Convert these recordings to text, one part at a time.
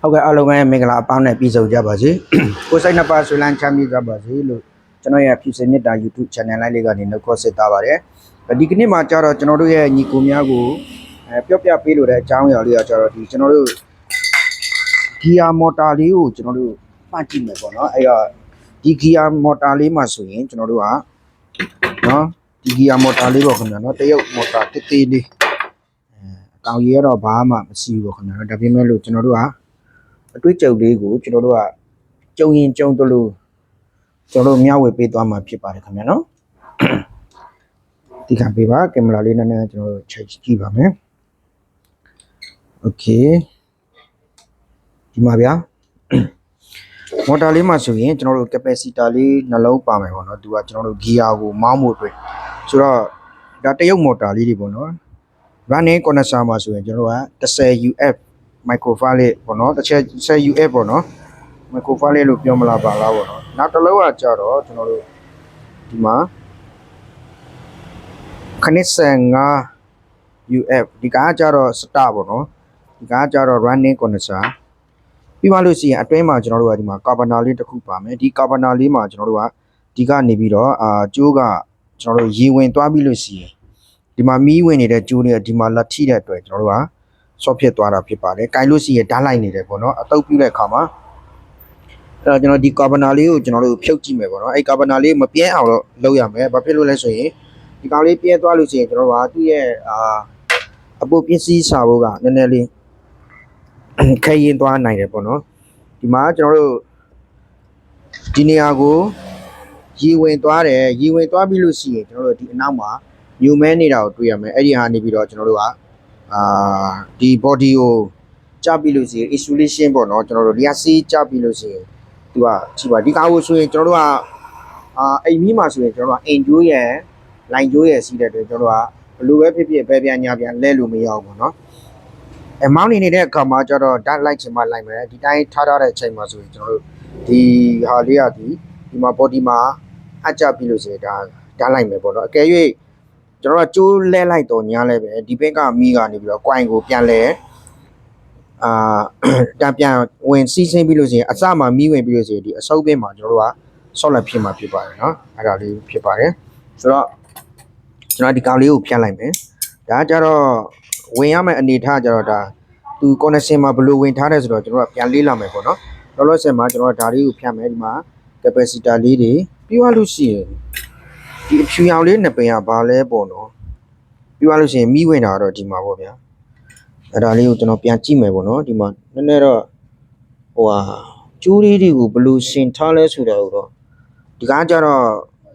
ဟုတ်ကဲ့အားလုံးပဲမင်္ဂလာအပေါင်းနဲ့ပြည်စုံကြပါစေကိုယ်စိတ်နှစ်ပါးဆွေးလန်းချမ်းမြေ့ကြပါစေလို့ကျွန်တော်ရဲ့ဖြူစင်မြတ်တာ YouTube channel လေးကနေနှုတ်ခွန်းဆက်တာပါတယ်ဒီကနေ့မှာကျတော့ကျွန်တော်တို့ရဲ့ညီကိုများကိုအဲပြောပြပေးလို့တဲ့အကြောင်းအရာလေးကကျတော့ဒီကျွန်တော်တို့ဂီယာမော်တာလေးကိုကျွန်တော်တို့ပတ်ကြည့်မယ်ပေါ့နော်အဲ့တော့ဒီဂီယာမော်တာလေးမှာဆိုရင်ကျွန်တော်တို့ကနော်ဒီဂီယာမော်တာလေးပေါ့ခင်ဗျာနော်တရုတ်မော်တာတစ်သေးလေးအဲအကောင်ကြီးကတော့ဘာမှမရှိဘူးပေါ့ခင်ဗျာနော်ဒါပေမဲ့လို့ကျွန်တော်တို့က အတွေ့အကြုံလေးကိုကျွန်တော်တို့ကကြုံရင်ကြုံသလိုကျွန်တော်တို့မျှဝေပေးသွားမှာဖြစ်ပါတယ်ခင်ဗျာနော်ဒီခံပေးပါကင်မရာလေးနည်းနည်းကျွန်တော်တို့ check ကြည့်ပါမယ် okay ဒီမှာဗျာမော်တာလေးမှာဆိုရင်ကျွန်တော်တို့ capacitor လေးနှလုံးပါမယ်ပေါ့နော်သူကကျွန်တော်တို့ gear ကိုမောင်းဖို့အတွက်ဆိုတော့ဒါတရုတ်မော်တာလေးတွေပေါ့နော် running condenser မှာဆိုရင်ကျွန်တော်တို့က30 UF microfarad ပေါ့နော်တစ်ချက်10 UF ပေါ့နော် microfarad လို့ပြောမလားပါလားပေါ့နော်နောက်တစ်လုံးကကြတော့ကျွန်တော်တို့ဒီမှာခနစ်15 UF ဒီကားကြတော့ start ပေါ့နော်ဒီကားကြတော့ running condenser ပြီးမှလို့ရှိရင်အတွင်းမှာကျွန်တော်တို့ကဒီမှာကာဗနာလေးတစ်ခုပါမယ်ဒီကာဗနာလေးမှာကျွန်တော်တို့ကဒီကနေပြီးတော့အာကျိုးကကျွန်တော်တို့ရေဝင်သွားပြီးလို့ရှိရင်ဒီမှာမီးဝင်နေတဲ့ကျိုးတွေကဒီမှာလက်ထိတဲ့အတွက်ကျွန်တော်တို့က ဆော့ဖြစ်သွားတာဖြစ်ပါတယ်။ကင်လို့ရှိရင်ဓာတ်လိုက်နေတယ်ပေါ့နော်။အတုပ်ပြုတဲ့အခါမှာအဲ့တော့ကျွန်တော်ဒီကာဗနာလေးကိုကျွန်တော်တို့ဖြုတ်ကြည့်မယ်ပေါ့နော်။အဲ့ကာဗနာလေးမပြဲအောင်တော့လုပ်ရမယ်။ဘာဖြစ်လို့လဲဆိုရင်ဒီကောင်လေးပြဲသွားလို့ရှိရင်ကျွန်တော်တို့ကသူ့ရဲ့အာအပုတ်ပစ္စည်းစာဖို့ကနည်းနည်းလေးခရင်သွားနိုင်တယ်ပေါ့နော်။ဒီမှာကျွန်တော်တို့ဒီနေရာကိုရီဝင်သွားတယ်ရီဝင်သွားပြီလို့ရှိရင်ကျွန်တော်တို့ဒီအနောက်မှာညူမဲနေတာကိုတွေ့ရမယ်။အဲ့ဒီဟာနေပြီးတော့ကျွန်တော်တို့က အာဒီ body ကိုကြပ်ပြီးလို့ရှိရင် isolation ပေါ့နော်ကျွန်တော်တို့လျှက်စီးကြပ်ပြီးလို့ရှိရင်သူကကြည့်ပါဒီကားကိုဆိုရင်ကျွန်တော်တို့ကအာအိမ်မီးမှာဆိုရင်ကျွန်တော်တို့ကအင်ဂျိုးရဲ့လိုင်ဂျိုးရဲ့စီးတဲ့အတွက်ကျွန်တော်တို့ကဘယ်လိုပဲဖြစ်ဖြစ်ဘယ်ပြန်ညာပြန်လဲလို့မရဘူးပေါ့နော်အဲမောင်းနေနေတဲ့အခါမှာကျတော့ဓာတ်လိုက်ချင်မှလိုက်မယ်ဒီတိုင်းထားထားတဲ့အချိန်မှာဆိုရင်ကျွန်တော်တို့ဒီဟာလေးကဒီဒီမှာ body မှာအကြပ်ပြီးလို့ရှိရင်ဒါဓာတ်လိုက်မယ်ပေါ့နော်အကယ်၍ ကျွန်တော်ကကျိုးလဲလိုက်တော့ညားလဲပဲဒီဘက်ကမီးကနေပြီးတော့ coin ကိုပြန်လဲအာတန်ပြန်ဝင်စီးဆင်းပြီးလို့ရှိရင်အစမှမီးဝင်ပြီးလို့ရှိရင်ဒီအဆုပ်ဘင်းမှာကျွန်တော်တို့ကဆော့လက်ဖြစ်မှာဖြစ်ပါတယ်เนาะအဲ့ဒါလေးဖြစ်ပါတယ်ဆိုတော့ကျွန်တော်ဒီကောင်လေးကိုဖြတ်လိုက်မယ်ဒါကြတော့ဝင်ရမယ့်အနေထားကြတော့ဒါသူ connection မှာဘယ်လိုဝင်ထားတယ်ဆိုတော့ကျွန်တော်ကပြန်လေးလာမယ်ပေါ့เนาะလောလောဆယ်မှာကျွန်တော်ဒါလေးကိုဖြတ်မယ်ဒီမှာ capacitor လေးတွေပြီးသွားလို့ရှိရင် ဒီအဖြူရောင်လေးနှစ်ပင်ကဘာလဲပေါ့နော်ပြီးသွားလို့ရှိရင်မိဝင်တာကတော့ဒီမှာပေါ့ဗျာအဲ့ဒါလေးကိုကျွန်တော်ပြန်ကြည့်မယ်ပေါ့နော်ဒီမှာနည်းနည်းတော့ဟိုဟာကျိုးလေးတွေကိုဘယ်လိုရှင်ထားလဲဆိုတာကိုတော့ဒီကားကျတော့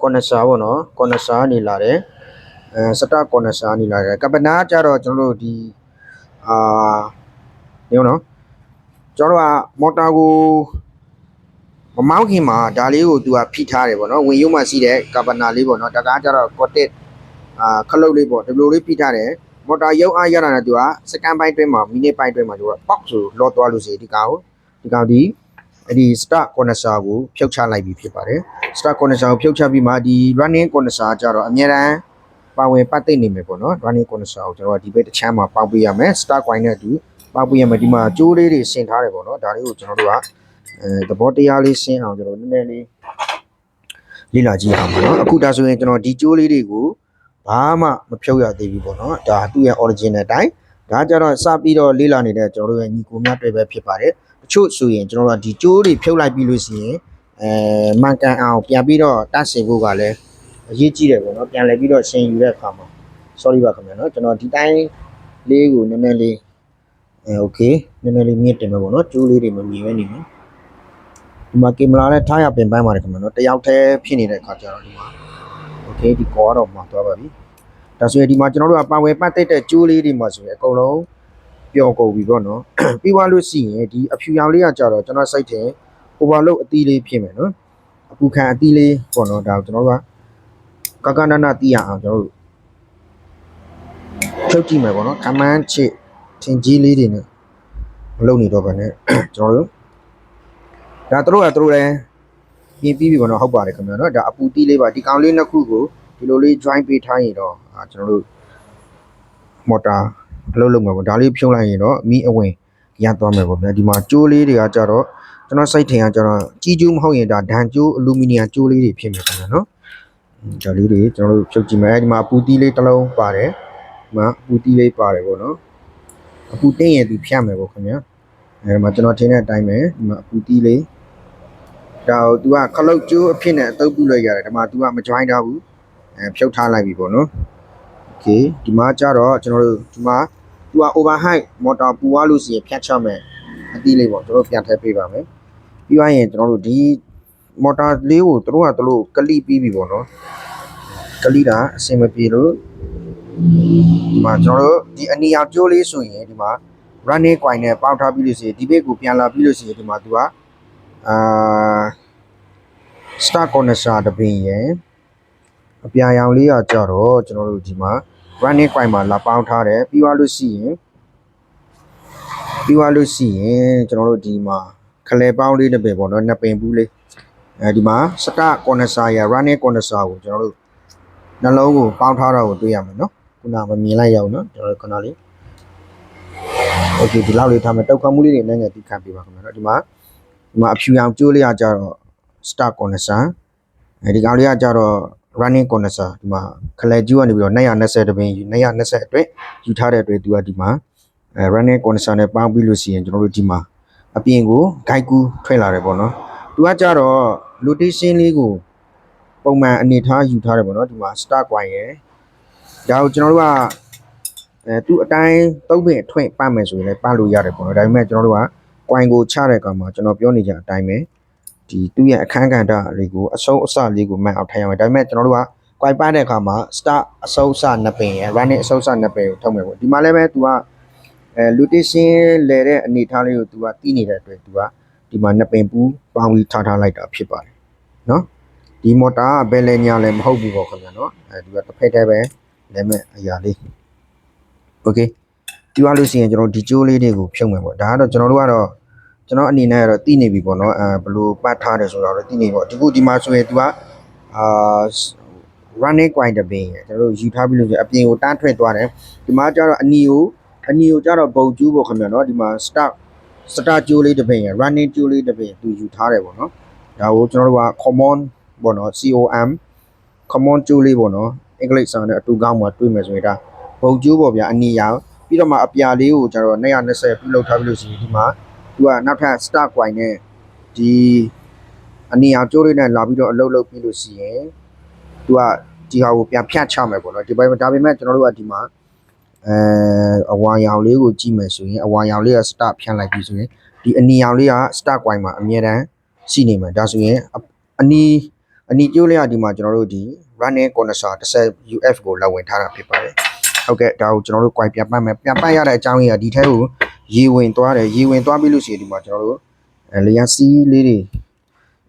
ကွန်နဆာပေါ့နော်ကွန်နဆာနေလာတယ်အဲစတာကွန်နဆာနေလာတယ်ကပနာကျတော့ကျွန်တော်တို့ဒီအာနေနော်ကျွန်တော်တို့ကမော်တာကို မမောင်းခင်မှာဒါလေးကိုသူကဖိထားတယ်ပေါ့နော်ဝင်ရုံမှရှိတဲ့ကာဗနာလေးပေါ့နော်တကားကျတော့ကော့တစ်အာခလုတ်လေးပေါ့ဒီလိုလေးဖိထားတယ်မော်တာရုပ်အားရတာနဲ့သူကစကန်ပိုင်းတွင်းမှာမိနစ်ပိုင်းတွင်းမှာသူကပေါက်ဆိုလော့သွားလို့စီဒီကောင်ဒီကောင်ဒီအဲ့ဒီ start condenser ကိုဖြုတ်ချလိုက်ပြီးဖြစ်ပါတယ် start condenser ကိုဖြုတ်ချပြီးမှဒီ running condenser ကျတော့အများတန်းပါဝင်ပတ်သိနေမယ်ပေါ့နော် running condenser ကိုကျွန်တော်ကဒီဘက်တစ်ချမ်းမှာပေါက်ပေးရမယ် start coin နဲ့အတူပေါက်ပေးရမယ်ဒီမှာကြိုးလေးတွေဆင်ထားတယ်ပေါ့နော်ဒါလေးကိုကျွန်တော်တို့က အဲသဘောတရားလေးရှင်းအောင်ကျွန်တော်နည်းနည်းလေးလေ့လာကြည့်အောင်ပေါ့နော်အခုဒါဆိုရင်ကျွန်တော်ဒီကြိုးလေးတွေကိုဘာမှမဖြုတ်ရသေးဘူးပေါ့နော်ဒါသူ့ရဲ့ origin အတိုင်းဒါကြတော့စပြီးတော့လေ့လာနေတဲ့ကျွန်တော်တို့ရဲ့ညီကိုများတွေ့ပဲဖြစ်ပါတယ်တချို့ဆိုရင်ကျွန်တော်တို့ကဒီကြိုးတွေဖြုတ်လိုက်ပြီးလို့ရှိရင်အဲမှန်ကန်အောင်ပြန်ပြီးတော့တတ်ဆင်ဖို့ကလည်းအရေးကြီးတယ်ပေါ့နော်ပြန်လဲပြီးတော့ရှင်ယူတဲ့အခါမှာ sorry ပါခင်ဗျာနော်ကျွန်တော်ဒီတိုင်းလေးကိုနည်းနည်းလေးအဲ okay နည်းနည်းလေးမြင့်တင်မယ်ပေါ့နော်ကြိုးလေးတွေမမြင်ပဲနေမယ် ဒီမှာကင်မရာနဲ့ထားရပင်ပန်းပါတယ်ခင်ဗျာနော်တယောက်တည်းဖြစ်နေတဲ့အခါကျတော့ဒီမှာ okay ဒီကောတော့မှာသွားပါပြီဒါဆိုရင်ဒီမှာကျွန်တော်တို့ကပါဝင်ပတ်သက်တဲ့ကြိုးလေးတွေမှာဆိုရင်အကုန်လုံးပျော်ကုန်ပြီပေါ့နော်ပြီးသွားလို့ရှိရင်ဒီအဖြူရောင်လေးကကြတော့ကျွန်တော်စိုက်တယ် overload အသီးလေးဖြစ်မယ်နော်အပူခံအသီးလေးပေါ့နော်ဒါကိုကျွန်တော်တို့ကကကနနတီးရအောင်ကျွန်တော်တို့ဖြုတ်ကြည့်မယ်ပေါ့နော်ခမန်းချစ်ထင်ကြီးလေးတွေနဲ့မလုပ်နေတော့ဘဲနဲ့ကျွန်တော်တို့ ဒါတို့ကတို့လည်းပြင်ပြီးပြီပေါ့နော်ဟုတ်ပါတယ်ခင်ဗျာနော်ဒါအပူတီးလေးပါဒီကောင်လေးနှစ်ခုကိုဒီလိုလေး join ပေးထားရင်တော့အာကျွန်တော်တို့မော်တာအလုပ်လုပ်မှာပေါ့ဒါလေးဖြုံးလိုက်ရင်တော့မီးအဝင်ဂရသွားမယ်ပေါ့ဗျာဒီမှာကျိုးလေးတွေကကြတော့ကျွန်တော်စိတ်ထင်ကကြတော့ကြီးကျိုးမဟုတ်ရင်ဒါဒန်ကျိုးအလူမီနီယံကျိုးလေးတွေဖြစ်မယ်ခင်ဗျာနော်ဒါလေးတွေကျွန်တော်တို့ဖြုတ်ကြည့်မယ်ဒီမှာအပူတီးလေးတစ်လုံးပါတယ်ဒီမှာအပူတီးလေးပါတယ်ပေါ့နော်အပူတင်းရင်သူဖြတ်မယ်ပေါ့ခင်ဗျာအဲဒီမှာကျွန်တော်ထင်တဲ့အတိုင်းပဲဒီမှာအပူတီးလေး ဒါကို तू ကခလုတ်ကျိုးအဖြစ်နဲ့အတုပ်ပြုလိုက်ရတယ်ဒီမှာ तू ကမ join ထားဘူးအဲဖြုတ်ထားလိုက်ပြီပေါ့နော် โอเคဒီမှာကျတော့ကျွန်တော်တို့ဒီမှာ तू က overheight motor ပူသွားလို့ရှိရင်ဖြတ်ချမယ်အသီးလေးပေါ့ကျွန်တော်တို့ပြန်ထည့်ပေးပါမယ်ပြီးသွားရင်ကျွန်တော်တို့ဒီ motor လေးကိုတို့ကတို့ကလိပြီးပြီပေါ့နော်ကလိတာအဆင်မပြေလို့ဒီမှာကျွန်တော်တို့ဒီအနီအောင်ကျိုးလေးဆိုရင်ဒီမှာ running coin နဲ့ပေါက်ထားပြီးလို့ရှိရင်ဒီဘက်ကိုပြန်လာပြီးလို့ရှိရင်ဒီမှာ तू က အာ start corner တပင်ရယ်အပြာရောင်လေးကကြတော့ကျွန်တော်တို့ဒီမှာ running coin မှာလာပေါင်းထားတယ်ပြီးသွားလို့ရှိရင်ပြီးသွားလို့ရှိရင်ကျွန်တော်တို့ဒီမှာခလဲပေါင်းလေးတစ်ပင်ပေါ့နော်နှစ်ပင်ဘူးလေးအဲဒီမှာ start corner ရယ် running corner ကိုကျွန်တော်တို့နှလုံးကိုပေါင်းထားတာကိုတွေ့ရမယ်နော်ခုနမမြင်လိုက်ရအောင်နော်ကျွန်တော်တို့ခဏလေး โอเคဒီလောက်လေးထားမယ်တောက်ခတ်မှုလေးတွေနဲ့ငယ်တိခံပေးပါခင်ဗျာနော်ဒီမှာ ဒီမှာအဖြူရောင်ကျိုးလေးကကြတော့ start corner အဲဒီကောင်လေးကကြတော့ running corner ဒီမှာခလဲကျူးကနေပြီးတော့220တပင်220အတွက်ယူထားတဲ့အတွက်သူကဒီမှာအဲ running corner နဲ့ပေါင်းပြီးလို့ရှိရင်ကျွန်တော်တို့ဒီမှာအပြင်ကို guide ကူထွက်လာတယ်ပေါ့နော်သူကကြတော့ rotation လေးကိုပုံမှန်အနေထားယူထားတယ်ပေါ့နော်ဒီမှာ start coin ရယ်ဒါကိုကျွန်တော်တို့ကအဲသူအတိုင်းသုံးပင်အထွင့်ပတ်မယ်ဆိုရင်လည်းပတ်လို့ရတယ်ပေါ့နော်ဒါပေမဲ့ကျွန်တော်တို့က coin ကိုချတဲ့အခါမှာကျွန်တော်ပြောနေကြအတိုင်းပဲဒီသူ့ရဲ့အခန်းကဏ္ဍလေးကိုအဆုံးအစလေးကိုမှတ်အောင်ထိုင်ရမယ်ဒါပေမဲ့ကျွန်တော်တို့က coin ပတ်တဲ့အခါမှာ start အဆုံးအစနှစ်ပင်ရယ် running အဆုံးအစနှစ်ပင်ကိုထုတ်မယ်ပေါ့ဒီမှာလည်းပဲသူကအဲ rotation လဲတဲ့အနေထားလေးကိုသူကတီးနေတဲ့အတွက်သူကဒီမှာနှစ်ပင်ပူးပေါင်းပြီးထားထားလိုက်တာဖြစ်ပါတယ်နော်ဒီမော်တာကဘယ်လဲညာလဲမဟုတ်ဘူးပေါ့ခင်ဗျာနော်အဲဒီကတစ်ဖက်တည်းပဲလဲမဲ့အရာလေး โอเคပြီးသွားလို့ရှိရင်ကျွန်တော်ဒီကျိုးလေးတွေကိုဖြုတ်မယ်ပေါ့ဒါကတော့ကျွန်တော်တို့ကတော့ ကျွန်တော်အနေနဲ့ကတော့သိနေပြီပေါ့နော်အဲဘယ်လိုပတ်ထားတယ်ဆိုတော့သိနေပြီပေါ့ဒီခုဒီမှာဆိုရင် तू ကအာ running coin တပင်ရယ်ကျွန်တော်တို့ယူထားပြီးလို့ဆိုရင်အပြင်ကိုတန်းထွက်သွားတယ်ဒီမှာကျတော့အနီကိုအနီကိုကျတော့ဘုံကျူးပေါ့ခင်ဗျာနော်ဒီမှာ start start ကျိုးလေးတပင်ရယ် running ကျိုးလေးတပင် तू ယူထားတယ်ပေါ့နော်ဒါကိုကျွန်တော်တို့က common ပေါ့နော် COM common ကျိုးလေးပေါ့နော်အင်္ဂလိပ်စာနဲ့အတူကောင်းမှာတွေ့မယ်ဆိုရင်ဒါဘုံကျိုးပေါ့ဗျာအနီရောင်ပြီးတော့မှအပြာလေးကိုကျတော့220ပြုလုပ်ထားပြီးလို့ရှိရင်ဒီမှာ သူကနောက်ထပ် start coin နဲ့ဒီအနီရောင်ကျိုးလေးနဲ့လာပြီးတော့အလုပ်လုပ်ပြီးလို့ရှိရင်သူကဒီဟာကိုပြန်ဖြတ်ချမယ်ပေါ့နော်ဒီပိုင်းဒါပေမဲ့ကျွန်တော်တို့ကဒီမှာအဲအဝါရောင်လေးကိုကြည့်မယ်ဆိုရင်အဝါရောင်လေးက start ဖြန့်လိုက်ပြီဆိုရင်ဒီအနီရောင်လေးက start coin မှာအမြဲတမ်းရှိနေမှာဒါဆိုရင်အနီအနီကျိုးလေးကဒီမှာကျွန်တော်တို့ဒီ running corner 10 UF ကိုလောက်ဝင်ထားတာဖြစ်ပါတယ်ဟုတ်ကဲ့ဒါကိုကျွန်တော်တို့ quite ပြန်ပတ်မယ်ပြန်ပတ်ရတဲ့အကြောင်းကြီးကဒီထဲကို ရေဝင်သွားတယ်ရေဝင်သွားပြီလို့ရှိရင်ဒီမှာကျွန်တော်တို့အဲလေယာစီးလေးတွေ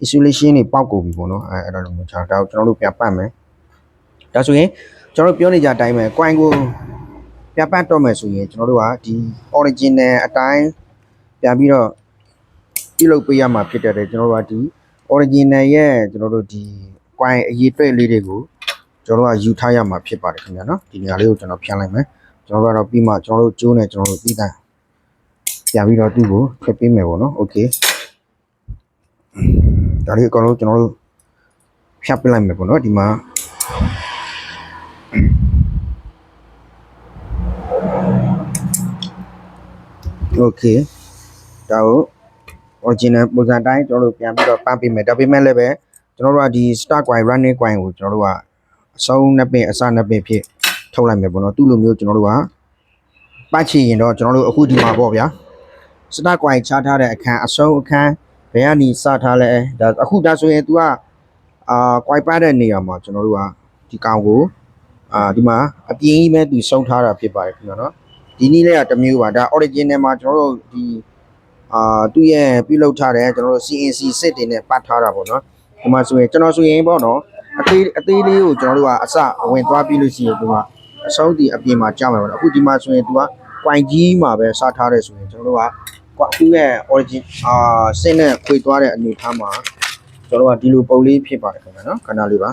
isolation တွေပေါက်ကုန်ပြီပေါ့နော်အဲအဲ့ဒါလို့ကျွန်တော်ဒါကိုကျွန်တော်တို့ပြန်ပတ်မယ်ဒါဆိုရင်ကျွန်တော်တို့ပြောနေကြအတိုင်းပဲ coin ကိုပြန်ပတ်တော့မယ်ဆိုရင်ကျွန်တော်တို့ကဒီ original အတိုင်းပြန်ပြီးတော့ပြုလုပ်ပေးရမှာဖြစ်တဲ့ကျွန်တော်တို့ကဒီ original ရဲ့ကျွန်တော်တို့ဒီ coin အရေးအတွက်လေးတွေကိုကျွန်တော်တို့ကယူထားရမှာဖြစ်ပါတယ်ခင်ဗျာနော်ဒီနေရာလေးကိုကျွန်တော်ဖြန်းလိုက်မယ်ကျွန်တော်တို့ကတော့ပြီးမှကျွန်တော်တို့ကျိုးနေကျွန်တော်တို့ပြီးတိုင်း ပြန်ပြီးတော့သူ့ကိုဖက်ပေးမယ်ပေါ့နော်โอเคဒါလေးအကောင်လုံးကျွန်တော်တို့ဖြတ်ပလိုက်မယ်ပေါ့နော်ဒီမှာโอเคဒါကို original ပုံစံတိုင်းကျွန်တော်တို့ပြန်ပြီးတော့ပန်းပေးမယ်ဒါပေမဲ့လည်းပဲကျွန်တော်တို့ကဒီ start coin running coin ကိုကျွန်တော်တို့က အဆုံးနှစ်ပင်အစနှစ်ပင်ဖြစ်ထုတ်လိုက်မယ်ပေါ့နော်သူ့လိုမျိုးကျွန်တော်တို့ကပတ်ချင်ရင်တော့ကျွန်တော်တို့အခုဒီမှာပေါ့ဗျာ စတာကွိုင်ချထားတဲ့အခန်းအဆုံးအခန်းဘယ်ကနေစထားလဲဒါအခုဒါဆိုရင် तू ကအာကွိုင်ပတ်တဲ့နေရာမှာကျွန်တော်တို့ကဒီကောင်ကိုအာဒီမှာအပြင်းကြီးပဲ तू စုံထားတာဖြစ်ပါတယ်ခင်ဗျာနော်ဒီနည်းလေးကတစ်မျိုးပါဒါ original မှာကျွန်တော်တို့ဒီအာသူ့ရဲ့ပြုလုပ်ထားတဲ့ကျွန်တော်တို့ CNC စစ်တွေနဲ့ပတ်ထားတာပေါ့နော်ဒီမှာဆိုရင်ကျွန်တော်ဆိုရင်ပေါ့နော်အသေးအသေးလေးကိုကျွန်တော်တို့ကအစဝင်သွားပြီးလို့ရှိရင်သူကအဆုံးဒီအပြင်မှာကြောက်မှာပေါ့နော်အခုဒီမှာဆိုရင်သူကကွိုင်ကြီးမှာပဲစားထားတယ်ဆိုရင်ကျွန်တော်တို့က ကွာသူ့ရဲ့ origin အာစင်းနဲ့ခွေသွားတဲ့အနေထားမှာကျွန်တော်တို့ကဒီလိုပုံလေးဖြစ်ပါတယ်ခင်ဗျာနော်ခဏလေးပါ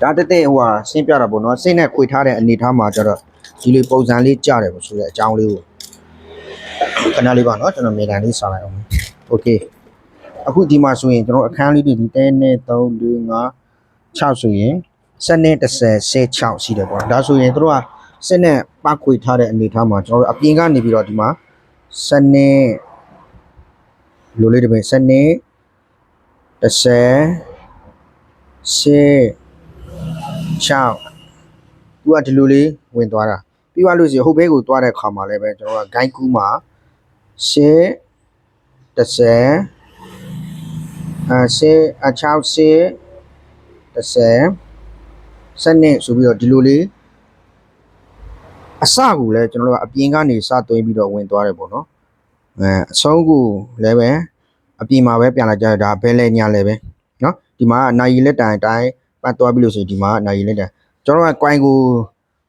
ဒါတက်တဲ့ဟိုဟာဆင်းပြတာပေါ့နော်စင်းနဲ့ခွေထားတဲ့အနေထားမှာကျတော့ဒီလိုပုံစံလေးကြတယ်ပေါ့ဆိုတဲ့အကြောင်းလေးကို ခဏလေးပါနော်ကျွန်တော်မြေတံလေးစာလိုက်အောင်โอเคအခုဒီမှာဆိုရင်ကျွန်တော်အခန်းလေးတွေဒီတဲနဲ့3 4 5 6ဆိုရင်7နဲ့10 16ရှိတယ်ပေါ့ဒါဆိုရင်တို့ကစက်နဲ့ပတ်ခွေထားတဲ့အနေထားမှာကျွန်တော်တို့အပြင်ကနေပြီးတော့ဒီမှာ 7နဲ့လိုလေးတစ်ပင်7နဲ့10 6 6သူကဒီလိုလေးဝင်သွားတာပြီးသွားလို့ရှိရင်ဟိုဘဲကိုသွားတဲ့ခါမှာလည်းပဲကျွန်တော်ကဂိုင်းကူးမှာ10 10အဲ10အ60 30စနစ်ဆိုပြီးတော့ဒီလိုလေး အစကူလည်းကျွန်တော်တို့ကအပြင်ကနေစသွင်းပြီးတော့ဝင်သွားတယ်ပေါ့နော်အဲအဆုံးကူလည်းပဲအပြင်မှာပဲပြန်လာကြတယ်ဒါဘဲလဲညာလည်းပဲနော်ဒီမှာနိုင်လက်တိုင်တိုင်းပတ်သွားပြီးလို့ဆိုရင်ဒီမှာနိုင်လက်တိုင်ကျွန်တော်ကကွိုင်းကို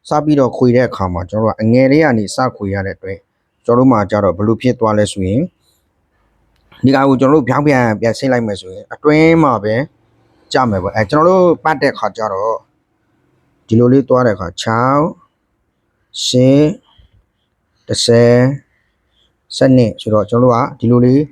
စပြီးတော့ခွေတဲ့အခါမှာကျွန်တော်ကအငယ်လေးကနေစခွေရတဲ့အတွက်ကျွန်တော်တို့မှာကြတော့ဘယ်လိုဖြစ်သွားလဲဆိုရင်ဒီကောင်ကိုကျွန်တော်တို့ဖြောင်းပြန်ပြန်ဆင်းလိုက်မယ်ဆိုရင်အတွင်းမှာပဲကြမယ်ပေါ့အဲကျွန်တော်တို့ပတ်တဲ့ခါကျတော့ဒီလိုလေးသွားတဲ့ခါ6 10 10စနစ်ဆိုတော့ကျွန်တော်တို့ကဒီလိုလေး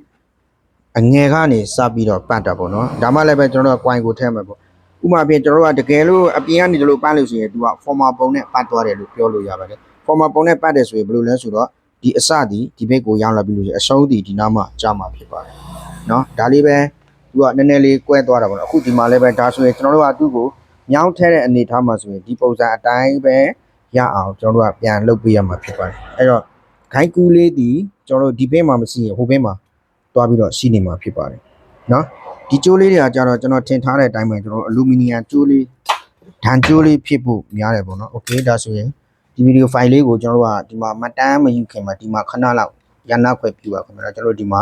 အငယ်ကနေစပြီးတော့ပတ်တာပေါ့နော်ဒါမှလည်းပဲကျွန်တော်တို့က coin ကိုထည့်မယ်ပေါ့ဥပမာပြင်ကျွန်တော်တို့ကတကယ်လို့အပြင်ကနေဒီလိုပတ်လို့ဆိုရင်သူက formal ပုံနဲ့ပတ်သွားတယ်လို့ပြောလို့ရပါတယ် formal ပုံနဲ့ပတ်တယ်ဆိုရင်ဘယ်လိုလဲဆိုတော့ဒီအစဒီဒီဘက်ကိုရောက်လာပြီလို့ဆိုရင်အဆုံးဒီဒီနားမှာကြာမှာဖြစ်ပါတယ်နော်ဒါလေးပဲသူကနည်းနည်းလေးကွဲသွားတာပေါ့နော်အခုဒီမှာလည်းပဲဒါဆိုရင်ကျွန်တော်တို့ကသူ့ကိုမြောင်းထဲတဲ့အနေထားမှာဆိုရင်ဒီပုံစံအတိုင်းပဲ ရအောင်ကျွန်တော်တို့ကပြန်လုပ်ပေးရမှာဖြစ်ပါတယ်အဲ့တော့ ခိုင်းကူးလေးဒီကျွန်တော်တို့ဒီဘက်မှာမရှိရင်ဟိုဘက်မှာတွားပြီးတော့ရှိနေမှာဖြစ်ပါတယ်เนาะဒီကျိုးလေးတွေကကြတော့ကျွန်တော်ထင်ထားတဲ့အတိုင်းပဲကျွန်တော်တို့အလူမီနီယံကျိုးလေးဓာန်ကျိုးလေးဖြစ်ဖို့များတယ်ပေါ့နော်โอเคဒါဆိုရင်ဒီဗီဒီယိုဖိုင်လေးကိုကျွန်တော်တို့ကဒီမှာမတန်းမယူခင်မှာဒီမှာခဏလောက်ရန်နာခွဲပြပါခင်ဗျာကျွန်တော်တို့ဒီမှာ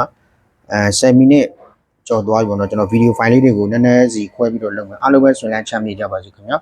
အဲ10မိနစ်ကြော်သွားပြီပေါ့နော်ကျွန်တော်ဗီဒီယိုဖိုင်လေးတွေကိုနည်းနည်းစီခွဲပြီးတော့လုပ်မယ်အားလုံးပဲဆွေးနွေးချမ်းမြေကြပါစေခင်ဗျာ